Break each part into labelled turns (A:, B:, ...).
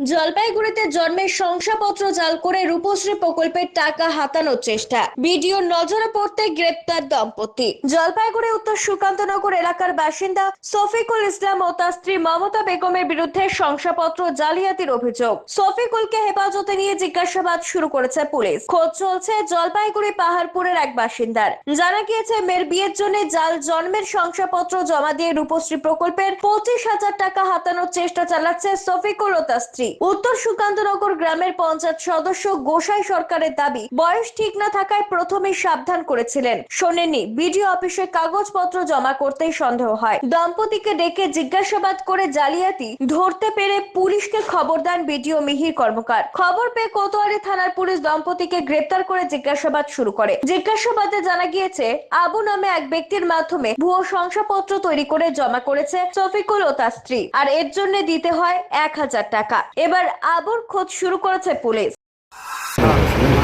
A: জলপাইগুড়িতে জন্মের শংসাপত্র জাল করে রূপশ্রী প্রকল্পের টাকা হাতানোর চেষ্টা। ভিডিওর নজরে পড়তে গ্রেপ্তার দম্পতি। জলপাইগুড়ি উত্তর সুকান্তনগর এলাকার বাসিন্দা সফিকুল ইসলাম ও তার স্ত্রী মমতা বেগমের বিরুদ্ধে শংসাপত্র জালিয়াতির অভিযোগ। সফিকুলকে হেফাজতে নিয়ে জিজ্ঞাসাবাদ শুরু করেছে পুলিশ। খোঁজ চলছে জলপাইগুড়ি পাহাড়পুরের এক বাসিন্দার। জানা গিয়েছে, মেয়ের বিয়ের জন্য জাল জন্মের শংসাপত্র জমা দিয়ে রূপশ্রী প্রকল্পের পঁচিশ হাজার টাকা হাতানোর চেষ্টা চালাচ্ছে সফিকুল ও তার স্ত্রী। উত্তর সুকান্তনগর গ্রামের পঞ্চায়েত সদস্য গোসাই সরকারের দাবি, বয়স ঠিক না থাকায় প্রথমে সাবধান করেছিলেন। শোনেনি বিডিও অফিসে কাগজপত্র জমা করতেই সন্দেহ হয়। দম্পতিকে ডেকে জিজ্ঞাসাবাদ করে জালিয়াতি ধরতে পেরে পুলিশকে খবর দেন বিডিও মিহির কর্মকার। খবর পেয়ে কোতোয়ালি থানার পুলিশ দম্পতিকে গ্রেপ্তার করে জিজ্ঞাসাবাদ শুরু করে। জিজ্ঞাসাবাদে জানা গিয়েছে, আবু নামে এক ব্যক্তির মাধ্যমে ভুয়ো শংসাপত্র তৈরি করে জমা করেছে শফিকুল ও তার স্ত্রী। আর এর জন্য দিতে হয় এক হাজার টাকা। এবার আবুর খোঁজ শুরু করেছে পুলিশ।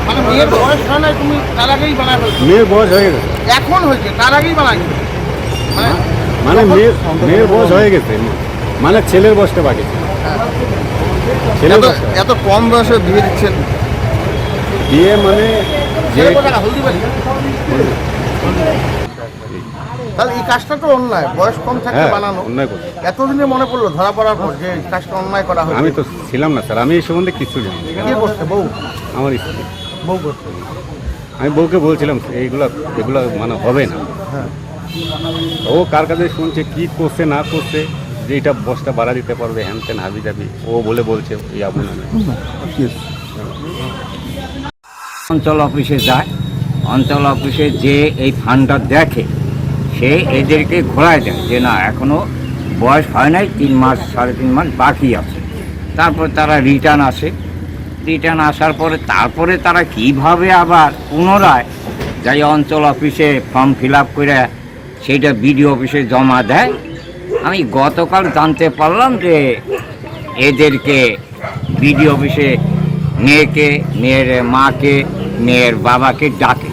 B: মানে মেয়ের বয়স হয় না তুমি তার আগেই বানায়
C: মেয়ের বয়স হয়ে গেছে।
B: এখন হয়েছে তার আগেই বানাই মানে
C: মানে মেয়ের মেয়ের বয়স হয়ে গেছে। মানে ছেলের বয়সটা বাকি ছেলের
B: এত কম বয়সে বিয়ে দিচ্ছেন?
C: বিয়ে মানে যে
B: হলদিবাড়ি তাহলে এই কাজটা তো অন্যায়। বয়স কম থাকতে
C: হ্যাঁ
B: বানানো।
C: অন্যায় করছে।
B: এতদিনে মনে পড়ল ধরা পড়ার পর যে এই কাজটা অন্যায় করা হয়েছে।
C: আমি তো ছিলাম না স্যার। আমি এই সম্বন্ধে কিছু জানি না।
B: কে করছে বউ?
C: আমার স্ত্রী।
B: বউ করছে
C: আমি বউকে বলছিলাম এইগুলো এগুলো মানে হবে না।
B: হ্যাঁ।
C: ও কার কাছে শুনছে কি করছে না করছে যে এটা বসটা বাড়া দিতে পারবে হ্যান ত্যান হাবি যাবি ও বলে বলছে এই আবু নামে
D: অঞ্চল অফিসে যায়। অঞ্চল অফিসে যে এই ফান্ডটা দেখে। সে এদেরকে ঘোরায় দেয় যে না এখনও বয়স হয় নাই, তিন মাস, সাড়ে তিন মাস বাকি আছে। তারপর তারা রিটার্ন আসে। রিটার্ন আসার পরে তারপরে তারা কীভাবে আবার পুনরায় যাই অঞ্চল অফিসে ফর্ম ফিল আপ করে সেইটা বিডিও অফিসে জমা দেয়, আমি গতকাল জানতে পারলাম যে এদেরকে বিডিও অফিসে মেয়েকে, মেয়ের মাকে মেয়ের বাবাকে ডাকে।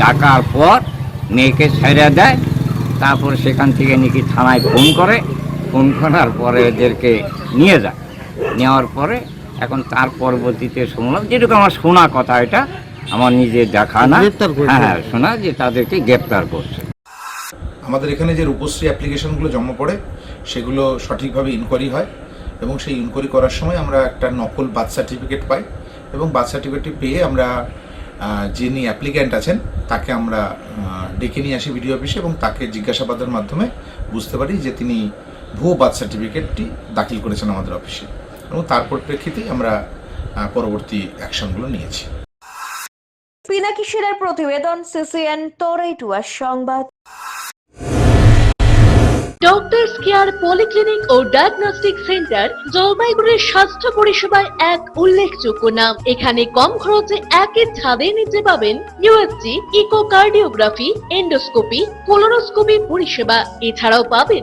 D: ডাকার পর মেয়েকে ছেড়ে দেয় তারপর সেখান থেকে নাকি থানায় ফোন করে। ফোন করার পরে এদেরকে নিয়ে যায়। নেওয়ার পরে এখন তার পরবর্তীতে শুনলাম যেটুকু আমার শোনা কথা এটা আমার নিজে দেখা না। হ্যাঁ হ্যাঁ শোনা যে তাদেরকে গ্রেপ্তার করছে।
E: আমাদের এখানে যে রূপশ্রী অ্যাপ্লিকেশনগুলো জমা পড়ে সেগুলো সঠিকভাবে ইনকোয়ারি হয় এবং সেই ইনকোয়ারি করার সময় আমরা একটা নকল বার্থ সার্টিফিকেট পাই এবং বার্থ সার্টিফিকেটটি পেয়ে আমরা যিনি অ্যাপ্লিক্যান্ট আছেন তাকে আমরা ডেকে নিয়ে আসি ভিডিও অফিসে এবং তাকে জিজ্ঞাসাবাদের মাধ্যমে বুঝতে পারি যে তিনি ভুয়ো বার্থ সার্টিফিকেটটি দাখিল করেছেন আমাদের অফিসে এবং তার পরিপ্রেক্ষিতেই আমরা পরবর্তী অ্যাকশনগুলো নিয়েছি।
A: পিনাকি সেরার প্রতিবেদন সিসিএন তোরাইটুয়ার সংবাদ।
F: ডক্টরস কেয়ার পলিক্লিনিক ও ডায়াগনস্টিক সেন্টার জলপাইগুড়ির স্বাস্থ্য পরিষেবায় এক উল্লেখযোগ্য নাম। এখানে কম খরচে একের ছাদে নিতে পাবেন ইউএসজি ইকোকার্ডিওগ্রাফি এন্ডোস্কোপি কোলোনোস্কোপি পরিষেবা। এছাড়াও পাবেন